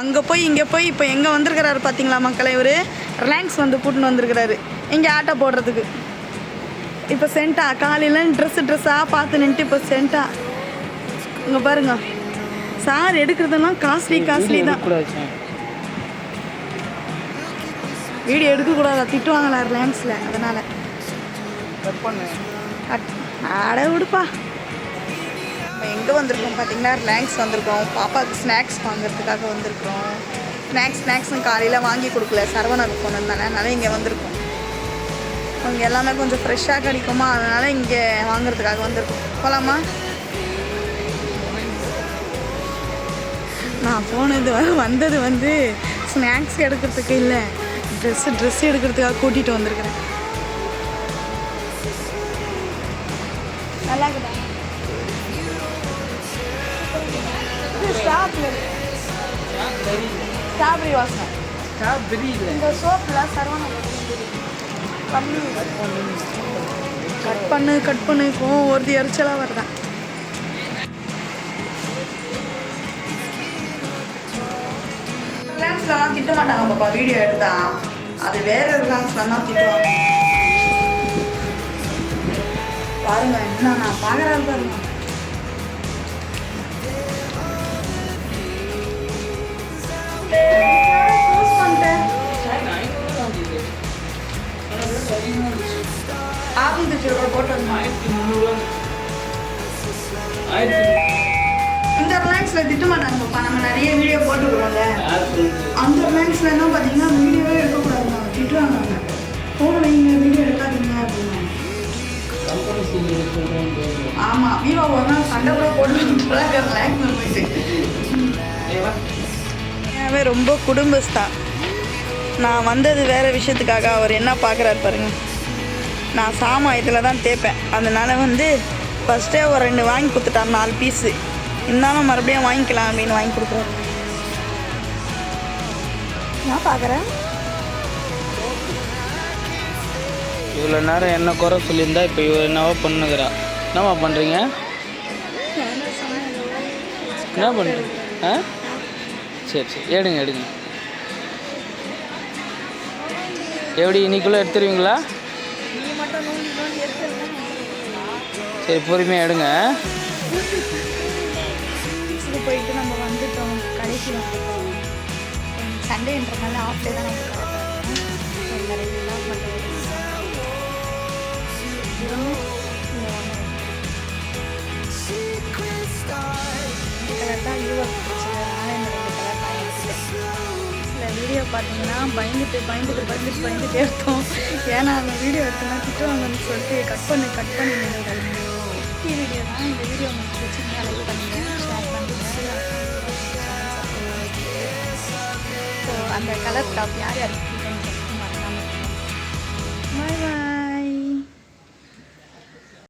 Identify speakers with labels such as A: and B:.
A: அங்கே போய் இங்கே போய் இப்போ எங்கே வந்திருக்கிறாரு பார்த்தீங்களா மக்களை இவர்? ரிலாக்ஸ் வந்து கூட்டின்னு வந்திருக்கிறாரு. இங்கே ஆட்டோ போடுறதுக்கு. இப்போ சென்டா காலையில் ட்ரெஸ்ஸு ட்ரெஸ்ஸாக பார்த்து நின்ட்டு இப்போ சென்டா. இங்கே பாருங்க. சார் எடுக்கிறதெல்லாம் காஸ்ட்லி காஸ்ட்லி தான். வீடியோ எடுக்கக்கூடாதா? திட்டுவாங்களா ரிலாக்ஸில்? அதனால். கட் அட விடுப்பா. எங்கே வந்திருக்கோம் பார்த்தீங்கன்னா ரிலாக்ஸ் வந்திருக்கோம். பாப்பாவுக்கு ஸ்நாக்ஸ் வாங்குறதுக்காக வந்திருக்கிறோம். ஸ்நாக்ஸ் ஸ்நாக்ஸும் காலையில் வாங்கி கொடுக்கல. சரவணனுக்கு போனது தானே அதனால் இங்கே வந்திருக்கோம். அங்கே எல்லாமே கொஞ்சம் ஃப்ரெஷ்ஷாக கிடைக்குமா? அதனால் இங்கே வாங்குறதுக்காக வந்திருக்கோம். போகலாமா நான் போனது வந்தது வந்து ஸ்நாக்ஸ் எடுக்கிறதுக்கு இல்லை. ட்ரெஸ்ஸு ட்ரெஸ் எடுக்கிறதுக்காக கூட்டிகிட்டு வந்திருக்கிறேன். நல்லா இருக்குதா இது ஸ்ட்ராபெரி ஸ்ட்ராபெரி வாசனை இந்த சோப்பில் சரவணம் பண்ணி. கட் பண்ணு கட் பண்ணு. கோவம் ஒருத்தி எரிச்சலாக வருதான் திட்ட மாட்டாங்க பாப்பா. வீடியோ எடுத்தா. அது வேற ரிலாக்ஸ்லாம் தான் திட்டுவாங்க. பாருங்க என்ன நான் பார்க்குறேன் பாருங்க. ஆபீஸ் வச்சு போட்டு வந்தேன் இந்த ரிலாக்ஸில் திட்ட மாட்டாங்க பாப்பா. நம்ம நிறைய வீடியோ போட்டுக்கிறோம்ல. அந்த ரிலாக்ஸில் என்ன பார்த்தீங்கன்னா வீடியோவே எடுக்கக்கூடாது அவங்க திட்டுவாங்க. அவங்க ஃபோன் வைங்க வீடியோ எடுக்காதீங்க அப்படின்னு. ஆமாம் வீவோ ஒரு நாள் சண்டை கூட போட்டு ரிலாக்ஸ் போயிட்டு. ரொம்ப குடும்பஸ்தான் நான் வந்தது வேறு விஷயத்துக்காக அவர் என்ன பார்க்குறாரு பாருங்கள் நான் சாமான் இதில் தான் தேய்ப்பேன். அதனால் வந்து ஃபஸ்ட்டே ஒரு ரெண்டு வாங்கி கொடுத்துட்டார் நாலு பீஸு இருந்தாலும் மறுபடியும் வாங்கிக்கலாம் அப்படின்னு வாங்கி கொடுக்குறாரு. நான் பார்க்குறேன்
B: இவ்வளோ நேரம் என்ன குறை சொல்லியிருந்தா இப்போ இவ என்னவோ பண்ணுகிறா. என்னம்மா பண்ணுறீங்க என்ன பண்ணுறீங்க ஆ? சரி சரி. எடுங்க எடுங்க. எப்படி இன்னைக்குள்ளே எடுத்துருவீங்களா? சரி பொறுமையாக எடுங்க.
A: இது போயிட்டு நம்ம வந்துட்டோம். கடைசி வந்துட்டோம். சண்டேன்றனால ஆஃப் டே தான் நம்ம பார்த்தீங்கன்னா பயந்துட்டு பயந்துட்டு பயந்துட்டு பயந்துட்டு எடுத்தோம் ஏன்னா அந்த வீடியோ எடுத்தோம்னா திட்டுவாங்கன்னு சொல்லிட்டு கட் பண்ணு கட் பண்ணி நினைவுகள் குட்டி வீடியோ தான் இந்த வீடியோ உங்களுக்கு பிடிச்சிருந்தா லைக் பண்ணுங்க ஷேர் பண்ணுங்க ஸோ அந்த கலர் டாப் யார் யாருக்கு பிடிக்கும்னு பாய் பாய்